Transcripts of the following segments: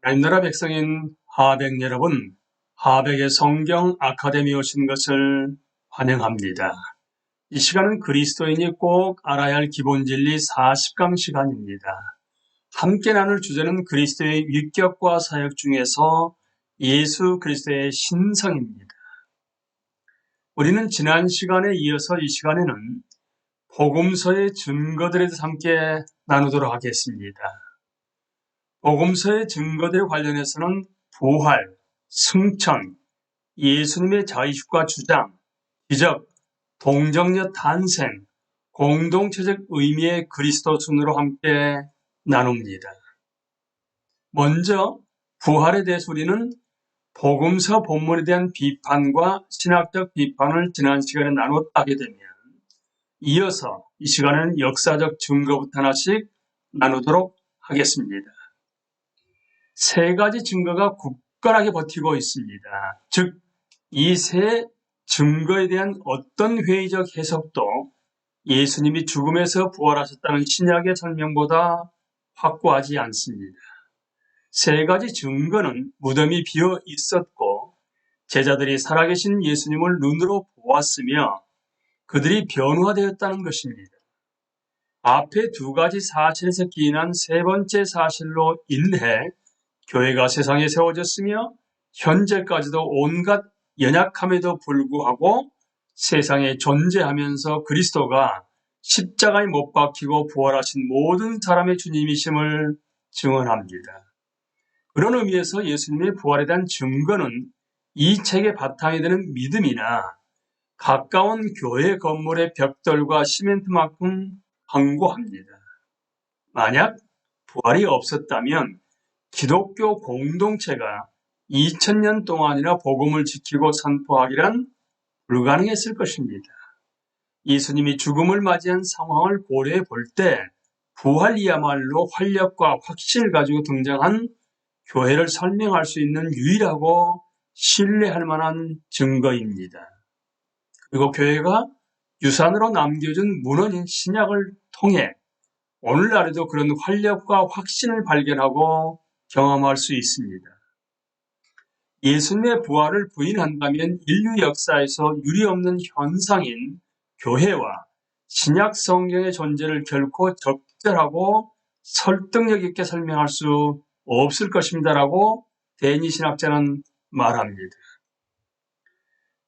하나님 나라 백성인 하백 여러분, 하백의 성경 아카데미 오신 것을 환영합니다. 이 시간은 그리스도인이 꼭 알아야 할 기본 진리 40강 시간입니다. 함께 나눌 주제는 그리스도의 위격과 사역 중에서 예수 그리스도의 신성입니다. 우리는 지난 시간에 이어서 이 시간에는 복음서의 증거들에 대해서 함께 나누도록 하겠습니다. 복음서의 증거들 관련해서는 부활, 승천, 예수님의 자의식과 주장, 기적, 동정녀 탄생, 공동체적 의미의 그리스도 순으로 함께 나눕니다. 먼저 부활에 대해서 우리는 복음서 본문에 대한 비판과 신학적 비판을 지난 시간에 나눴다게 되면 이어서 이 시간은 역사적 증거부터 하나씩 나누도록 하겠습니다. 세 가지 증거가 굳건하게 버티고 있습니다. 즉, 이 세 증거에 대한 어떤 회의적 해석도 예수님이 죽음에서 부활하셨다는 신약의 설명보다 확고하지 않습니다. 세 가지 증거는 무덤이 비어 있었고 제자들이 살아계신 예수님을 눈으로 보았으며 그들이 변화되었다는 것입니다. 앞에 두 가지 사실에서 기인한 세 번째 사실로 인해 교회가 세상에 세워졌으며 현재까지도 온갖 연약함에도 불구하고 세상에 존재하면서 그리스도가 십자가에 못 박히고 부활하신 모든 사람의 주님이심을 증언합니다. 그런 의미에서 예수님의 부활에 대한 증거는 이 책의 바탕이 되는 믿음이나 가까운 교회 건물의 벽돌과 시멘트만큼 강고합니다. 만약 부활이 없었다면 기독교 공동체가 2000년 동안이나 복음을 지키고 선포하기란 불가능했을 것입니다. 예수님이 죽음을 맞이한 상황을 고려해 볼 때 부활이야말로 활력과 확신을 가지고 등장한 교회를 설명할 수 있는 유일하고 신뢰할 만한 증거입니다. 그리고 교회가 유산으로 남겨준 문헌인 신약을 통해 오늘날에도 그런 활력과 확신을 발견하고 경험할 수 있습니다. 예수님의 부활을 부인한다면 인류 역사에서 유리없는 현상인 교회와 신약 성경의 존재를 결코 적절하고 설득력 있게 설명할 수 없을 것입니다라고 데니 신학자는 말합니다.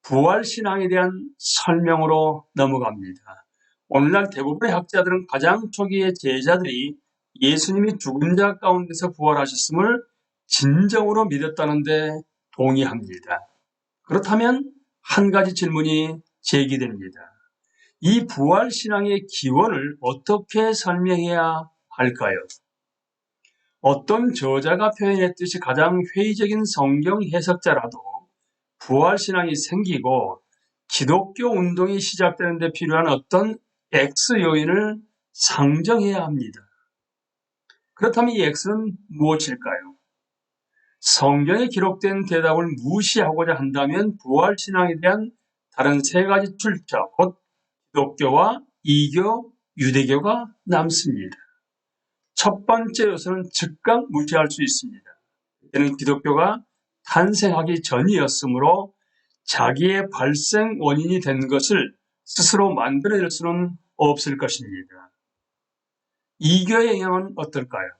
부활 신앙에 대한 설명으로 넘어갑니다. 오늘날 대부분의 학자들은 가장 초기의 제자들이 예수님이 죽은 자 가운데서 부활하셨음을 진정으로 믿었다는데 동의합니다. 그렇다면 한 가지 질문이 제기됩니다. 이 부활 신앙의 기원을 어떻게 설명해야 할까요? 어떤 저자가 표현했듯이 가장 회의적인 성경 해석자라도 부활 신앙이 생기고 기독교 운동이 시작되는데 필요한 어떤 X 요인을 상정해야 합니다. 그렇다면 이 X는 무엇일까요? 성경에 기록된 대답을 무시하고자 한다면 부활 신앙에 대한 다른 세 가지 출처, 곧 기독교와 이교, 유대교가 남습니다. 첫 번째 요소는 즉각 무시할 수 있습니다. 이는 기독교가 탄생하기 전이었으므로 자기의 발생 원인이 된 것을 스스로 만들어낼 수는 없을 것입니다. 이교의 영향은 어떨까요?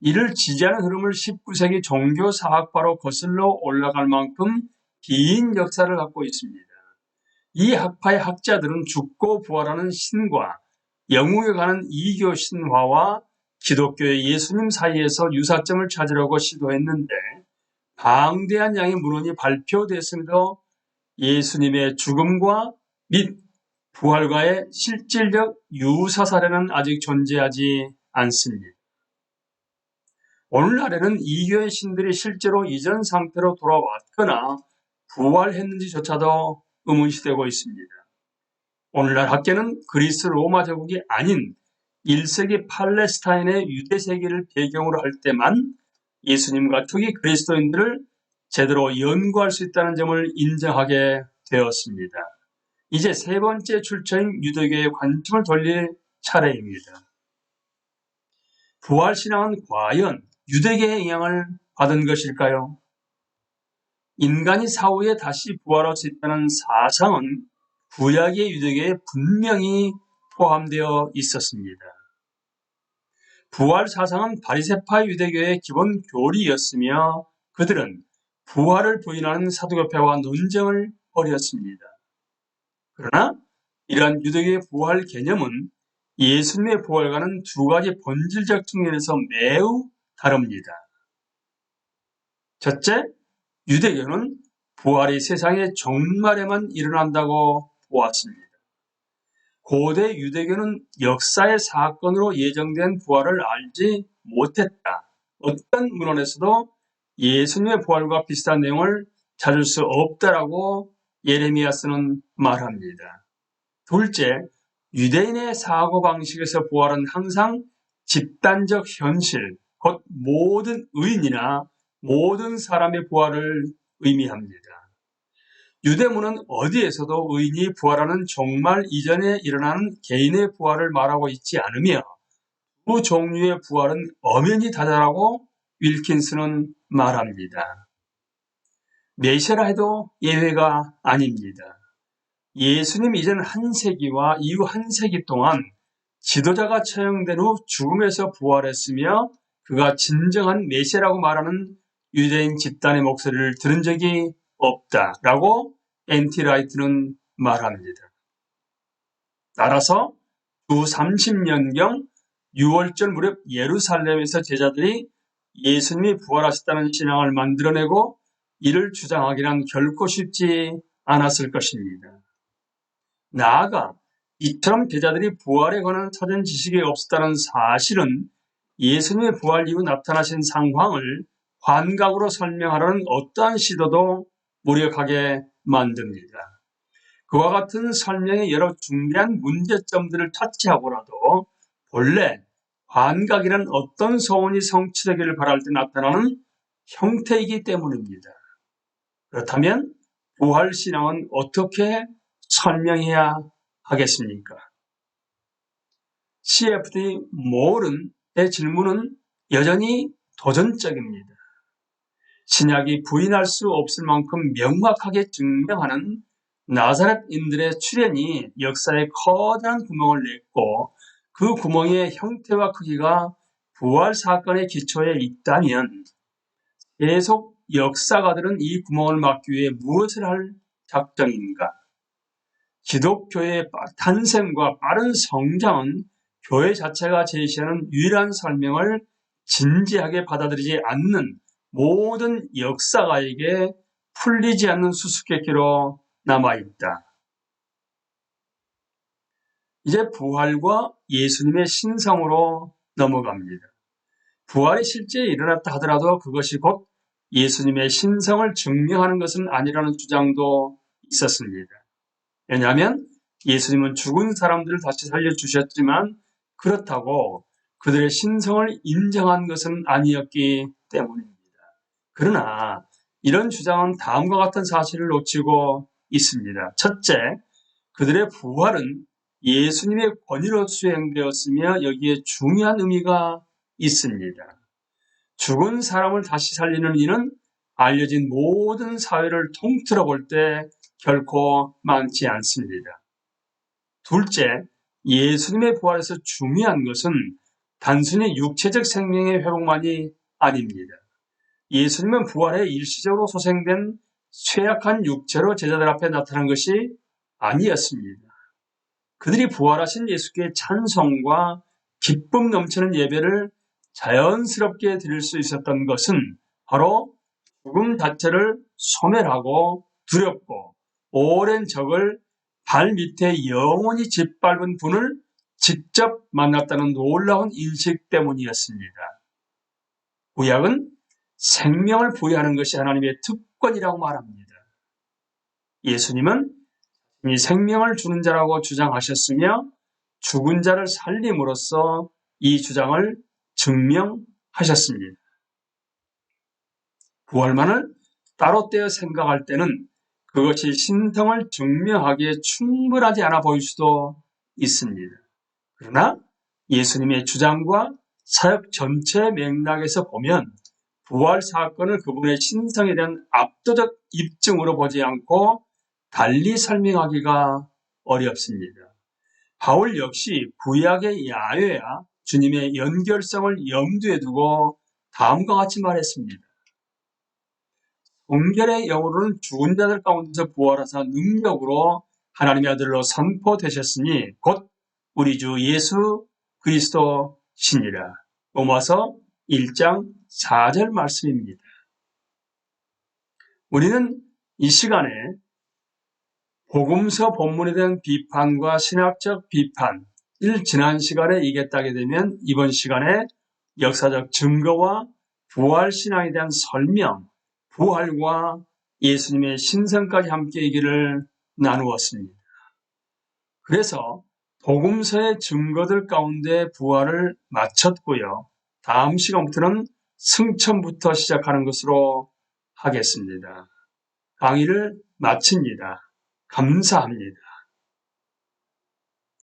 이를 지지하는 흐름을 19세기 종교 사학파로 거슬러 올라갈 만큼 긴 역사를 갖고 있습니다. 이 학파의 학자들은 죽고 부활하는 신과 영웅에 관한 이교 신화와 기독교의 예수님 사이에서 유사점을 찾으려고 시도했는데 방대한 양의 문헌이 발표됐음에도 예수님의 죽음과 및 부활과의 실질적 유사 사례는 아직 존재하지 않습니다. 오늘날에는 이교의 신들이 실제로 이전 상태로 돌아왔거나 부활했는지조차도 의문시되고 있습니다. 오늘날 학계는 그리스 로마 제국이 아닌 1세기 팔레스타인의 유대 세계를 배경으로 할 때만 예수님과 초기 그리스도인들을 제대로 연구할 수 있다는 점을 인정하게 되었습니다. 이제 세 번째 출처인 유대교의 관점을 돌릴 차례입니다. 부활신앙은 과연 유대계의 영향을 받은 것일까요? 인간이 사후에 다시 부활할 수 있다는 사상은 구약의 유대계에 분명히 포함되어 있었습니다. 부활 사상은 바리세파 유대교의 기본 교리였으며 그들은 부활을 부인하는 사두교파와 논쟁을 벌였습니다. 그러나 이러한 유대교의 부활 개념은 예수님의 부활과는 두 가지 본질적 측면에서 매우 다릅니다. 첫째, 유대교는 부활이 세상의 종말에만 일어난다고 보았습니다. 고대 유대교는 역사의 사건으로 예정된 부활을 알지 못했다. 어떤 문헌에서도 예수님의 부활과 비슷한 내용을 찾을 수 없다라고 예레미야스는 말합니다. 둘째, 유대인의 사고방식에서 부활은 항상 집단적 현실, 곧 모든 의인이나 모든 사람의 부활을 의미합니다. 유대문은 어디에서도 의인이 부활하는 종말 이전에 일어나는 개인의 부활을 말하고 있지 않으며 그 종류의 부활은 엄연히 다르다고 윌킨스는 말합니다. 메시라 해도 예외가 아닙니다. 예수님 이전 한 세기와 이후 한 세기 동안 지도자가 처형된 후 죽음에서 부활했으며 그가 진정한 메시라고 말하는 유대인 집단의 목소리를 들은 적이 없다라고 엔티라이트는 말합니다. 따라서 주 30년경 6월절 무렵 예루살렘에서 제자들이 예수님이 부활하셨다는 신앙을 만들어내고 이를 주장하기란 결코 쉽지 않았을 것입니다. 나아가 이처럼 제자들이 부활에 관한 사전 지식이 없었다는 사실은 예수님의 부활 이후 나타나신 상황을 환각으로 설명하려는 어떠한 시도도 무력하게 만듭니다. 그와 같은 설명의 여러 중대한 문제점들을 터치하고라도 본래 환각이란 어떤 소원이 성취되기를 바랄 때 나타나는 형태이기 때문입니다. 그렇다면 부활신앙은 어떻게 설명해야 하겠습니까? CFD 모른 의 질문은 여전히 도전적입니다. 신약이 부인할 수 없을 만큼 명확하게 증명하는 나사렛인들의 출현이 역사에 커다란 구멍을 냈고 그 구멍의 형태와 크기가 부활 사건의 기초에 있다면 계속 역사가들은 이 구멍을 막기 위해 무엇을 할 작정인가? 기독교의 탄생과 빠른 성장은 교회 자체가 제시하는 유일한 설명을 진지하게 받아들이지 않는 모든 역사가에게 풀리지 않는 수수께끼로 남아있다. 이제 부활과 예수님의 신성으로 넘어갑니다. 부활이 실제 일어났다 하더라도 그것이 곧 예수님의 신성을 증명하는 것은 아니라는 주장도 있었습니다. 왜냐하면 예수님은 죽은 사람들을 다시 살려주셨지만 그렇다고 그들의 신성을 인정한 것은 아니었기 때문입니다. 그러나 이런 주장은 다음과 같은 사실을 놓치고 있습니다. 첫째, 그들의 부활은 예수님의 권위로 수행되었으며 여기에 중요한 의미가 있습니다. 죽은 사람을 다시 살리는 일은 알려진 모든 사회를 통틀어 볼 때 결코 많지 않습니다. 둘째, 예수님의 부활에서 중요한 것은 단순히 육체적 생명의 회복만이 아닙니다. 예수님은 부활에 일시적으로 소생된 쇠약한 육체로 제자들 앞에 나타난 것이 아니었습니다. 그들이 부활하신 예수께 찬송과 기쁨 넘치는 예배를 자연스럽게 드릴 수 있었던 것은 바로 죽음 자체를 소멸하고 두렵고 오랜 적을 발 밑에 영원히 짓밟은 분을 직접 만났다는 놀라운 인식 때문이었습니다. 구약은 생명을 부여하는 것이 하나님의 특권이라고 말합니다. 예수님은 이 생명을 주는 자라고 주장하셨으며 죽은 자를 살림으로써 이 주장을 증명하셨습니다. 부활만을 따로 떼어 생각할 때는 그것이 신성을 증명하기에 충분하지 않아 보일 수도 있습니다. 그러나 예수님의 주장과 사역 전체 맥락에서 보면 부활 사건을 그분의 신성에 대한 압도적 입증으로 보지 않고 달리 설명하기가 어렵습니다. 바울 역시 구약의 야훼야 주님의 연결성을 염두에 두고 다음과 같이 말했습니다. 성결의 영으로는 죽은 자들 가운데서 부활하사 능력으로 하나님의 아들로 선포되셨으니 곧 우리 주 예수 그리스도 신이라. 로마서 1장 4절 말씀입니다. 우리는 이 시간에 복음서 본문에 대한 비판과 신학적 비판, 일 지난 시간에 이겼다게 되면 이번 시간에 역사적 증거와 부활 신앙에 대한 설명, 부활과 예수님의 신성까지 함께 얘기를 나누었습니다. 그래서 복음서의 증거들 가운데 부활을 마쳤고요. 다음 시간부터는 승천부터 시작하는 것으로 하겠습니다. 강의를 마칩니다. 감사합니다.